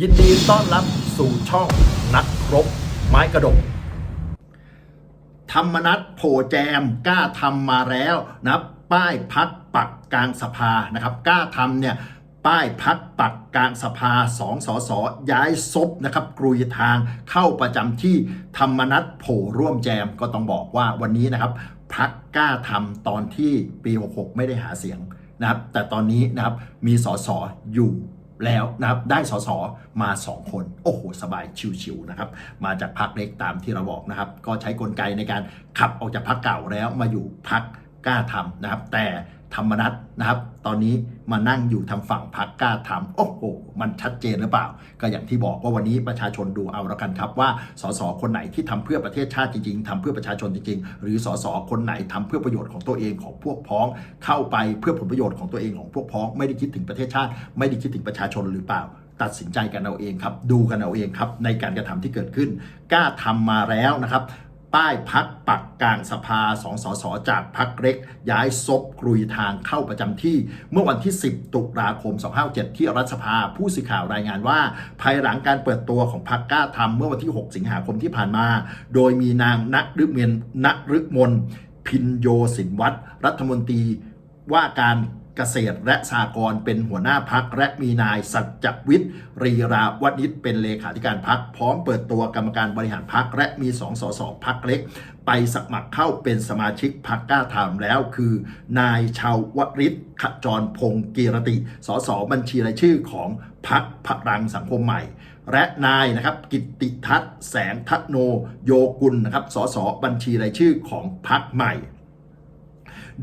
ยินดีต้อนรับสู่ช่องนักรบ ไม้กระดก ธรรมนัตโผแจมกล้าทำมาแล้วนะป้ายพักปักกลางสภานะครับกล้าทำเนี่ยป้ายพักปักกลางสภาสองสอสอย้ายซบนะครับกรุยทางเข้าประจำที่ธรรมนัตโผร่วมแจมก็ต้องบอกว่าวันนี้นะครับพักกล้าทำตอนที่ปี 66 ไม่ได้หาเสียงนะครับแต่ตอนนี้นะครับมีสอสออยู่ แล้วนะครับได้สสมา 2 คน โอ้โห สบายชิวๆนะครับ มาจากพักเล็กตามที่เราบอกนะครับ ก็ใช้กลไกในการขับออกจากพักเก่าแล้วมาอยู่พักกล้าทำนะครับ แต่ ธรรมนัตนะครับ ตอนนี้มานั่งอยู่ทางฝั่งพักกล้าทำโอ้โหมันชัดเจนหรือเปล่า ก็อย่างที่บอกว่าวันนี้ประชาชนดูเอาแล้วกันครับว่าสสคนไหนที่ทำเพื่อประเทศชาติจริงๆทำเพื่อประชาชนจริงๆ หรือสสคนไหนทำเพื่อประโยชน์ของตัวเองของพวกพ้อง เข้าไปเพื่อผลประโยชน์ของตัวเองของพวกพ้อง ไม่ได้คิดถึงประเทศชาติ ไม่ได้คิดถึงประชาชนหรือเปล่าตัดสินใจกันเอาเองครับ ดูกันเอาเองครับ ในการกระทำที่เกิดขึ้น กล้าทำมาแล้วนะครับ ป้ายพักปักกลางสภาสองสสจากพักเล็ก ย้ายซบกรุยทางเข้าประจำที่ เมื่อวันที่ 10 ตุลาคม 257 ที่รัฐสภาผู้สื่อข่าวรายงานว่า ภายหลังการเปิดตัวของพักกล้าทำเมื่อวันที่ 6 สิงหาคมที่ผ่านมา โดยมีนางนักฤเมนนักฤมนพินโยสินวัตรรัฐมนตรีว่าการ เกษตรและสหกรณ์เป็นหัวหน้าพักและมีนายสัจจวิทย์รีราวณิชเป็นเลขาธิการพักพร้อมเปิดตัวกรรมการบริหารพักและมีสองสสพักเล็ก ไปสมัครเข้าเป็นสมาชิกพักกล้าทำแล้วคือ นายชาววริศขจรพงศ์กีรติ สสบัญชีรายชื่อของพักพลังสังคมใหม่ และนายนะครับกิตติทัศน์แสงทัโนโยกุลนะครับสสบัญชีรายชื่อของพักใหม่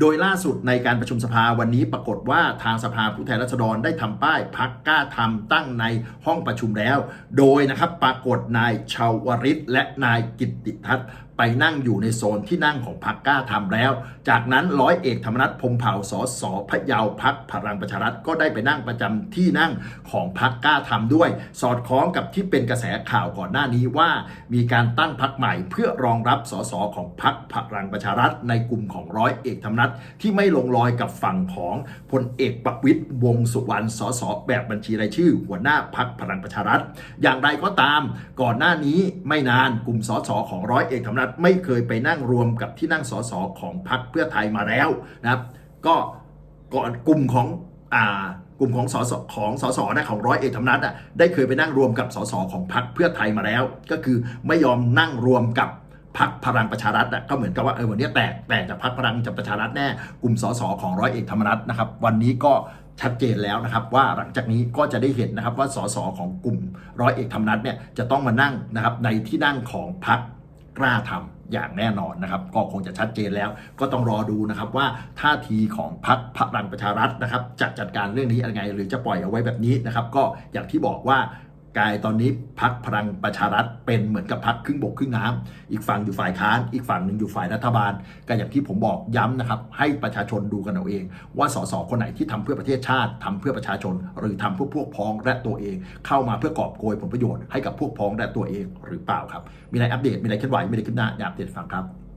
โดยล่าสุดในการประชุมสภาวันนี้ปรากฏว่าทางสภาผู้แทนราษฎรได้ทำป้ายพักกล้าทำตั้งในห้องประชุมแล้ว โดยนะครับปรากฏนายชาวริศและนายกิตติทัศน์ ไปนั่งอยู่ในโซนที่นั่งของพักกล้าทำแล้ว จากนั้นร้อยเอกธรรมนัฐพมเผ่าสสพะเยาพักพลังประชารัฐก็ได้ไปนั่งประจำที่นั่งของพักกล้าทำด้วย สอดคล้องกับที่เป็นกระแสข่าวก่อนหน้านี้ว่า มีการตั้งพักใหม่เพื่อรองรับสสของพักพลังประชารัฐ ในกลุ่มของร้อยเอกธรรมนัฐที่ไม่ลงรอยกับฝั่งของพลเอกประวิตยวงสุวรรณสสแบบบัญชีรายชื่อ หัวหน้าพักพลังประชารัฐ อย่างไรก็ตาม ก่อนหน้านี้ไม่นานกลุ่มสสของร้อยเอกธรรมนัฐไม่เคยไปนั่งรวมกับที่นั่งสสของพักเพื่อไทยมาแล้วนะครับก็ก่อนกลุ่มของอ่ากลุ่มของสสของสสนะของร้อยเอกธรรมนัฐอะได้เคยไปนั่งรวมกับสสของพักเพื่อไทยมาแล้ว ก็คือไม่ยอมนั่งรวมกับพักพลังประชารัฐอะก็เหมือนกับว่าเออวันนี้แตกแตกจากพักพลังประชารัฐแน่กลุ่มสสของร้อยเอกธรรมนัฐนะครับ วันนี้ก็ชัดเจนแล้วนะครับ ว่าหลังจากนี้ก็จะได้เห็นนะครับว่าสสของกลุ่มร้อยเอกธรรมนัฐเนี่ยจะต้องมานั่งนะครับในที่นั่งของพัก กล้าทำอย่างแน่นอนนะครับก็คงจะชัดเจนแล้ว ก็ต้องรอดูนะครับว่าท่าทีของพรรคพลังประชารัฐนะครับจะจัดการเรื่องนี้ยังไง หรือจะปล่อยเอาไว้แบบนี้นะครับ ก็อย่างที่บอกว่า กายตอนนี้พักพลังประชารัฐเป็นเหมือนกับพักครึ่งบกครึ่งน้ำอีกฝั่งอยู่ฝ่ายค้าน อีกฝั่งหนึ่งอยู่ฝ่ายรัฐบาล ก็อย่างที่ผมบอกย้ำนะครับ ให้ประชาชนดูกันเอาเอง ว่าสสคนไหนที่ทำเพื่อประเทศชาติทำเพื่อประชาชน หรือทำเพื่อพวกพ้องและตัวเอง เข้ามาเพื่อกอบโกยผลประโยชน์ให้กับพวกพ้องและตัวเองหรือเปล่าครับ มีอะไรอัปเดตมีอะไรเคลื่อนไหวมีอะไรขึ้นหน้าอยากอัปเดตฟังครับ